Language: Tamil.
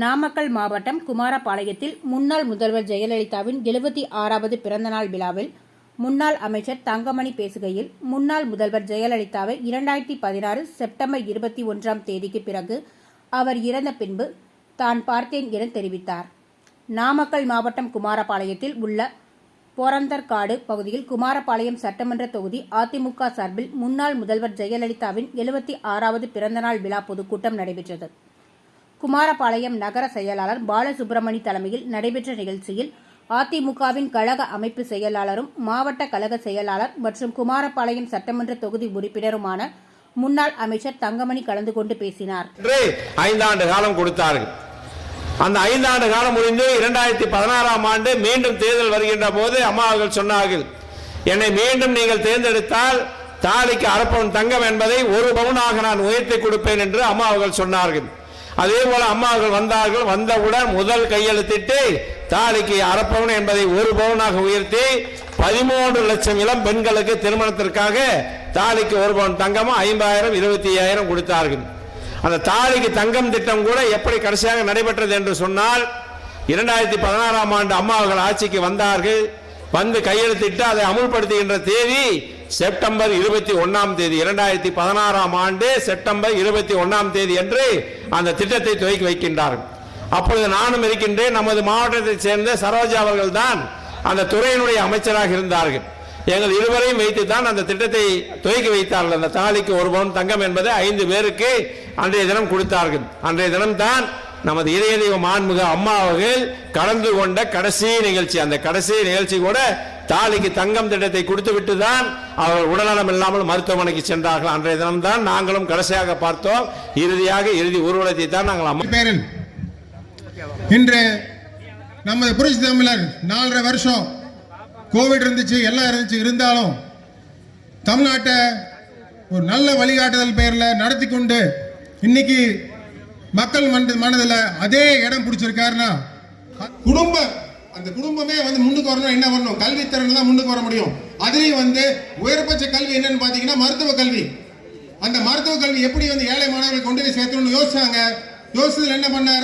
நாமக்கல் மாவட்டம் குமாரபாளையத்தில் முன்னாள் முதல்வர் ஜெயலலிதாவின் எழுபத்தி ஆறாவது பிறந்தநாள் விழாவில் முன்னாள் அமைச்சர் தங்கமணி பேசுகையில் முன்னாள் முதல்வர் ஜெயலலிதாவை இரண்டாயிரத்தி பதினாறு செப்டம்பர் இருபத்தி ஒன்றாம் தேதிக்கு பிறகு அவர் இறந்த பின்பு தான் பார்த்தேன் என தெரிவித்தார். நாமக்கல் மாவட்டம் குமாரபாளையத்தில் உள்ள போரந்தர்காடு பகுதியில் குமாரபாளையம் சட்டமன்ற தொகுதி அதிமுக சார்பில் முன்னாள் முதல்வர் ஜெயலலிதாவின் எழுபத்தி ஆறாவது பிறந்தநாள் விழா பொதுக்கூட்டம் நடைபெற்றது. குமாரபாளையம் நகர செயலாளர் பாலசுப்பிரமணி தலைமையில் நடைபெற்ற நிகழ்ச்சியில் அதிமுகவின் கழக அமைப்பு செயலாளரும் மாவட்ட கழக செயலாளர் மற்றும் குமாரபாளையம் சட்டமன்ற தொகுதி உறுப்பினருமான முன்னாள் அமைச்சர் தங்கமணி கலந்து கொண்டு பேசினார். என்று ஐந்தாண்டு காலம் கொடுத்தார்கள். அந்த ஐந்தாண்டு காலம் முடிந்து இரண்டாயிரத்தி பதினாறாம் ஆண்டு மீண்டும் தேர்தல் வருகின்ற போது அம்மா அவர்கள் சொன்னார்கள் என்னை மீண்டும் நீங்கள் தேர்ந்தெடுத்தால் தாலிக்கு அரப்பவன் தங்கம் என்பதை ஒரு பவுனாக நான் உயர்த்தி கொடுப்பேன் என்று அம்மா அவர்கள் சொன்னார்கள். அதே போல அம்மாவர்கள் வந்தார்கள் வந்தவுடன் முதல் கையெழுத்திட்டு தாலிக்கு அறப்பவன் என்பதை ஒரு பவுனாக உயர்த்தி பதிமூன்று லட்சம் இளம் பெண்களுக்கு திருமணத்திற்காக தாலிக்கு ஒரு பவுன் தங்கமும் ஐம்பதாயிரம் இருபத்தி ஐயாயிரம் கொடுத்தார்கள். அந்த தாலிக்கு தங்கம் திட்டம் கூட எப்படி கடைசியாக நடைபெற்றது என்று சொன்னால் இரண்டாயிரத்தி பதினாறாம் ஆண்டு அம்மாவர்கள் ஆட்சிக்கு வந்தார்கள். வந்து கையெழுத்திட்டு அதை அமுல்படுத்துகின்ற தேதி செப்டம்பர் இருபத்தி ஒன்னாம் தேதி இரண்டாயிரத்தி பதினாறாம் ஆண்டு செப்டம்பர் இருபத்தி ஒன்னாம் தேதி என்று அந்த திட்டத்தை துவக்கி வைக்கின்றார்கள். அப்பொழுது நானும் இருக்கின்றேன். நமது மாவட்டத்தைச் சேர்ந்த சரோஜா அவர்கள் தான் அந்த துறையினுடைய அமைச்சராக இருந்தார்கள். எங்கள் இருவரையும் வைத்து தான் அந்த திட்டத்தை துவக்கி வைத்தார்கள். அந்த தாலிக்கு ஒரு பவுன் தங்கம் என்பதை ஐந்து பேருக்கு அன்றைய தினம் கொடுத்தார்கள். அன்றைய தினம் தான் நமது இதய தெய்வ மாண்புக அம்மா அவர்கள் கலந்து கொண்ட கடைசி நிகழ்ச்சி. அந்த கடைசி நிகழ்ச்சி கூட தாலிக்கு தங்கம் திட்டத்தை கொடுத்து விட்டு தான் அவர் உடல்நலம் இல்லாமல் மருத்துவமனைக்கு சென்றார்கள். அன்றைய தினம் தான் நாங்களும் கடைசியாக பார்த்தோம். இறுதியாக இறுதி ஊர்வலத்தை தான் நாங்கள் அம்மா பேரில் இன்று நமது புரட்சி தமிழர் நாலரை வருஷம் கோவிட் இருந்துச்சு எல்லாம் இருந்துச்சு. இருந்தாலும் தமிழ்நாட்டை ஒரு நல்ல வழிகாட்டுதல் பெயரில் நடத்தி கொண்டு இன்னைக்கு மக்கள் மன மனதில் அதே இடம் பிடிச்சிருக்காருன்னா குடும்பம் அந்த குடும்பமே வந்து முன்னுக்கு வரணும் என்ன வரணும்? கல்வித்திறன் தான் முன்னுக்கு வர முடியும். அதுலேயும் வந்து உயர்பட்ச கல்வி என்னன்னு பார்த்தீங்கன்னா மருத்துவ கல்வி. அந்த மருத்துவ கல்வி எப்படி வந்து ஏழை மாணவர்கள் கொண்டு போய் சேர்த்தணும்னு யோசிச்சாங்க? யோசிச்சதுல என்ன பண்ணார்?